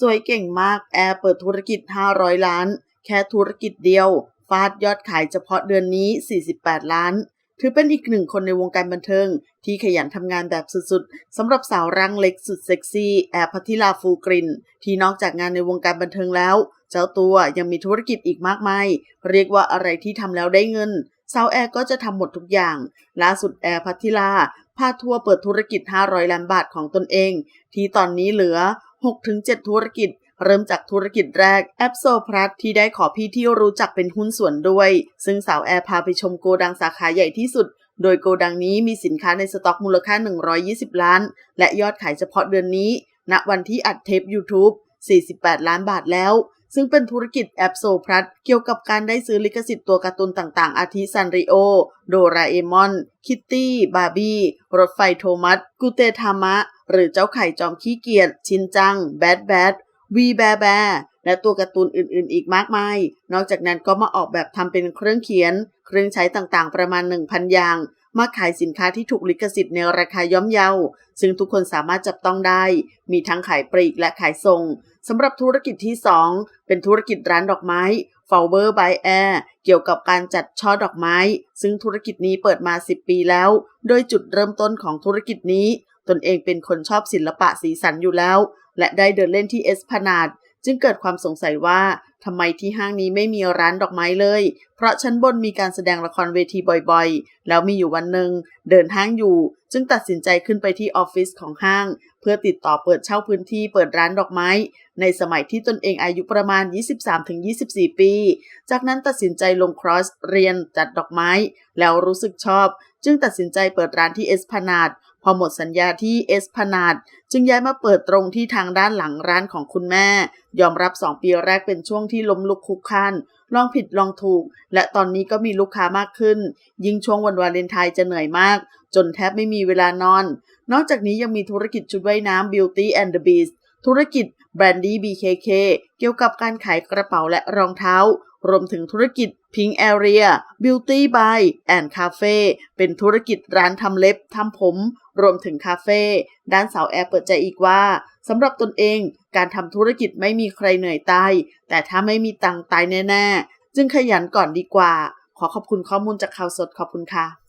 สวยเก่งมากแอร์เปิดธุรกิจ 500 ล้าน แค่ธุรกิจเดียว ฟาดยอดขายเฉพาะเดือนนี้ 48 ล้าน ถือเป็นอีกหนึ่งคนในวงการบันเทิง ที่ขยันทำงานแบบสุดๆสำหรับสาวร่างเล็กสุดเซ็กซี่แอร์พัทิลาฟูกริน ที่นอกจากงานในวงการบันเทิงแล้ว เจ้าตัวยังมีธุรกิจอีกมากมาย เรียกว่าอะไรที่ทำแล้วได้เงินสาวแอร์ก็จะทำหมดทุกอย่าง ล่าสุดแอร์พัทิลาพาทัวร์เปิดธุรกิจ 500 ล้านบาทของตนเอง ที่ตอนนี้เหลือ 6-7 ธุรกิจ เริ่มจากธุรกิจแรกแอปโซพลัสที่ได้ขอพี่ที่รู้จักเป็นหุ้นส่วนด้วย ซึ่งสาวแอร์พาไปชมโกดังสาขาใหญ่ที่สุด โดยโกดังนี้มีสินค้าในสต็อกมูลค่า 120 ล้าน และยอดขายเฉพาะเดือนนี้ ณวันที่อัดเทป YouTube 48 ล้านบาทแล้ว ซึ่งเป็นธุรกิจแอปโซพลัสเกี่ยวกับการได้ซื้อลิขสิทธิ์ตัวการ์ตูนต่างๆ อาทิซันริโอ โดราเอมอน คิตตี้ บาร์บี้ รถไฟโทมัส กูเตทามะ หรือเจ้าไข่จอมขี้เกียจ ชินจัง แบดแบด วีแบแบและตัวการ์ตูนอื่นๆ อีกมากมาย นอกจากนั้นก็มาออกแบบทำเป็นเครื่องเขียน เครื่องใช้ต่างๆ ประมาณ 1,000 อย่าง มาขายสินค้าที่ถูกลิขสิทธิ์ในราคาย่อมเยา ซึ่งทุกคนสามารถจับต้องได้ มีทั้งขายปลีกและขายส่งสำหรับธุรกิจที่ 2 เป็นธุรกิจร้านดอกไม้ f o w e r by Air เกี่ยวกับการจัดช่อดอกไม้ ซึ่งธุรกิจนี้เปิดมา 10 ปีแล้ว โดยจุดเริ่มต้นของธุรกิจนี้ ตนเองเป็นคนชอบศิลปะสีสันอยู่แล้ว และได้เดินเล่นที่เอสพนาด จึงเกิดความสงสัยว่าทำไมที่ห้างนี้ไม่มีร้านดอกไม้เลย เพราะชั้นบนมีการแสดงละครเวทีบ่อยๆ แล้วมีอยู่วันหนึ่งเดินห้างอยู่ จึงตัดสินใจขึ้นไปที่ออฟฟิศของห้าง เพื่อติดต่อเปิดเช่าพื้นที่เปิดร้านดอกไม้ ในสมัยที่ตนเองอายุประมาณ 23-24 ปี จากนั้นตัดสินใจลงครอสเรียนจัดดอกไม้ แล้วรู้สึกชอบ จึงตัดสินใจเปิดร้านที่เอสพานาด พอหมดสัญญาที่เอสพนาดจึงย้ายมาเปิดตรงที่ทางด้านหลังร้านของคุณแม่ ยอมรับสองปีแรกเป็นช่วงที่ล้มลุกคลุกคลานลองผิดลองถูก และตอนนี้ก็มีลูกค้ามากขึ้น ยิ่งช่วงวันวาเลนไทน์จะเหนื่อยมาก จนแทบไม่มีเวลานอน นอกจากนี้ยังมีธุรกิจชุดว่ายน้ำ Beauty and the Beast ธุรกิจ Brandy BKK เกี่ยวกับการขายกระเป๋าและรองเท้า รวมถึงธุรกิจ Pink Area Beauty by and Cafe เป็นธุรกิจร้านทำเล็บทำผม รวมถึงคาเฟ่ด้านสาวแอร์เปิดใจอีกว่าสำหรับตนเองการทำธุรกิจไม่มีใครเหนื่อยตายแต่ถ้าไม่มีตังตายแน่ ๆ จึงขยันก่อนดีกว่า ขอขอบคุณข้อมูลจากข่าวสดขอบคุณค่ะ